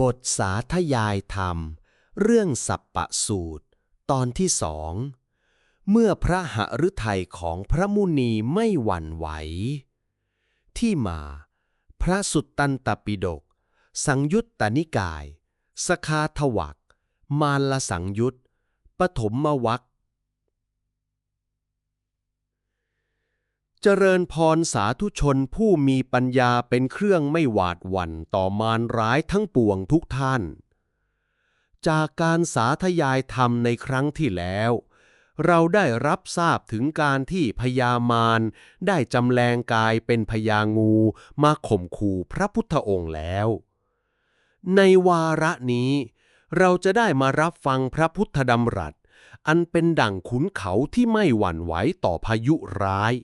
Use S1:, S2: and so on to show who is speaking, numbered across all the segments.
S1: บทสาธยายธรรม เรื่องสัปปะสูตร ตอนที่สอง เมื่อพระหฤทัยของพระมุนีไม่หวั่นไหว ที่มา พระสุตตันตปิฎกสังยุตตนิกาย สคาทวัก มารลสังยุตปฐมมวัก เจริญพรสาธุชนผู้มีปัญญาเป็นเครื่องไม่หวาดหวั่นต่อมารร้ายทั้งปวงทุกท่าน จากการสาธยายธรรมในครั้งที่แล้ว เราได้รับทราบถึงการที่พญามารได้จำแรงกายเป็นพญางูมาข่มขู่พระพุทธองค์แล้ว ในวาระนี้ เราจะได้มารับฟังพระพุทธดำรัส อันเป็นดั่งขุนเขาที่ไม่หวั่นไหวต่อพายุร้าย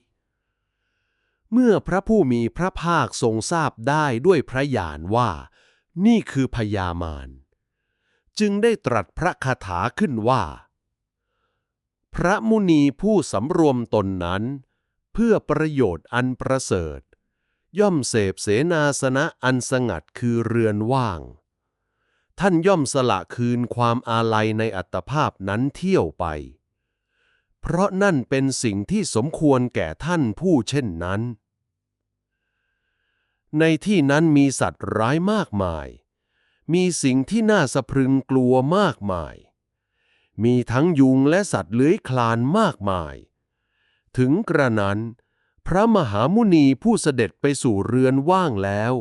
S1: เมื่อพระผู้มีพระภาคทรงทราบได้ด้วยพระญาณว่า นี่คือพญามารจึงได้ตรัสพระคาถาขึ้นว่า พระมุนีผู้สำรวมตนนั้น เพื่อประโยชน์อันประเสริฐ ย่อมเสพเสนาสนะอันสงัดคือเรือนว่าง ท่านย่อมสละคืนความอาลัยในอัตภาพนั้นเที่ยวไป เพราะนั่นเป็นสิ่งที่สมควรแก่ท่านผู้เช่นนั้น ในที่นั้นมีสัตว์ร้ายมากมาย มีสิ่งที่น่าสะพรึงกลัวมากมาย มีทั้งยุงและสัตว์เลื้อยคลานมากมาย ถึงกระนั้น พระมหามุนีผู้เสด็จไปสู่เรือนว่างแล้ว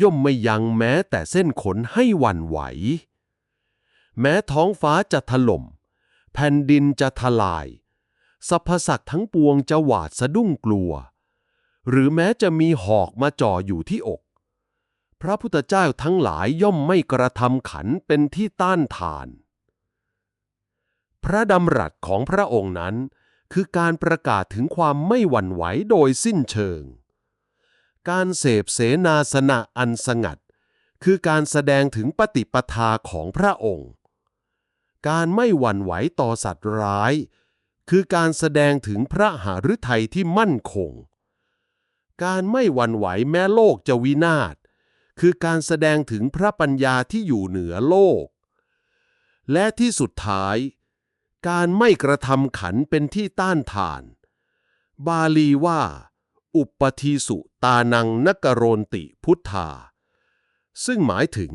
S1: ย่อมไม่ยังแม้แต่เส้นขนให้หวั่นไหว แม้ท้องฟ้าจะถล่ม แผ่นดินจะทลาย สรรพสัตว์ทั้งปวงจะหวาดสะดุ้งกลัว หรือแม้จะมีหอกมาจ่ออยู่ที่อก พระพุทธเจ้าทั้งหลายย่อมไม่กระทำขันเป็นที่ต้านทาน พระดำรัสของพระองค์นั้น คือการประกาศถึงความไม่หวั่นไหวโดยสิ้นเชิง การเสพเสนาสนะอันสงัด คือการแสดงถึงปฏิปทาของพระองค์ การไม่หวั่นไหวต่อสัตว์ร้าย คือการแสดงถึงพระหฤทัยที่มั่นคง การไม่หวั่นไหวแม้โลกจะวินาศ คือการแสดงถึงพระปัญญาที่อยู่เหนือโลก และที่สุดท้าย การไม่กระทำขันเป็นที่ต้านทาน บาลีว่า อุปทีสุตานังนกโรนติพุทธา ซึ่งหมายถึง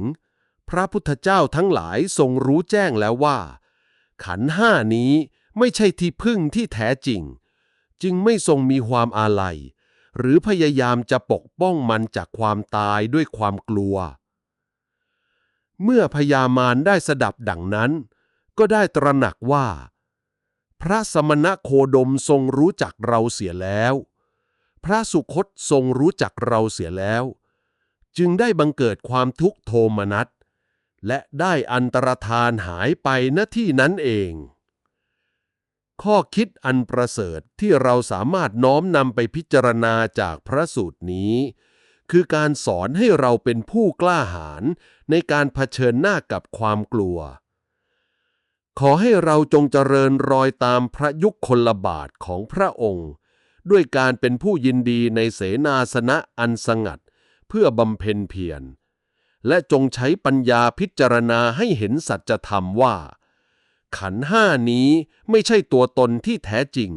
S1: พระพุทธเจ้าทั้งหลายทรงรู้แจ้งแล้วว่า ขันห้านี้ไม่ใช่ที่พึ่งที่แท้จริง จึงไม่ทรงมีความอาลัย หรือพยายามจะปกป้องมันจากความตายด้วยความกลัว เมื่อพญามารได้สดับดังนั้น ก็ได้ตระหนักว่า พระสมณโคดมทรงรู้จักเราเสียแล้ว พระสุคตทรงรู้จักเราเสียแล้ว จึงได้บังเกิดความทุกโทมนัสและได้อันตรธานหายไปณที่นั้นเอง ข้อคิดอันประเสริฐที่เราสามารถน้อมนำไปพิจารณาจากพระสูตรนี้ คือการสอนให้เราเป็นผู้กล้าหาญในการเผชิญหน้ากับความกลัว ขอให้เราจงเจริญรอยตามพระยุคลบาทของพระองค์ ด้วยการเป็นผู้ยินดีในเสนาสนะอันสงัด เพื่อบำเพ็ญเพียรและจงใช้ปัญญาพิจารณาให้เห็นสัจธรรมว่า ขันห้านี้ไม่ใช่ตัวตนที่แท้จริง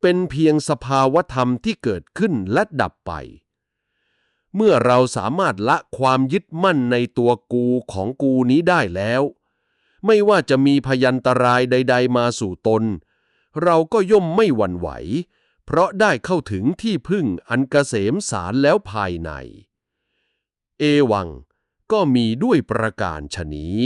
S1: เป็นเพียงสภาวธรรมที่เกิดขึ้นและดับไป เมื่อเราสามารถละความยึดมั่นในตัวกูของกูนี้ได้แล้ว ไม่ว่าจะมีพยันตรายใด ๆ มาสู่ตน เราก็ย่อมไม่หวั่นไหว เพราะได้เข้าถึงที่พึ่งอันเกษมสารแล้วภายใน เอวังก็มีด้วยประการชนี้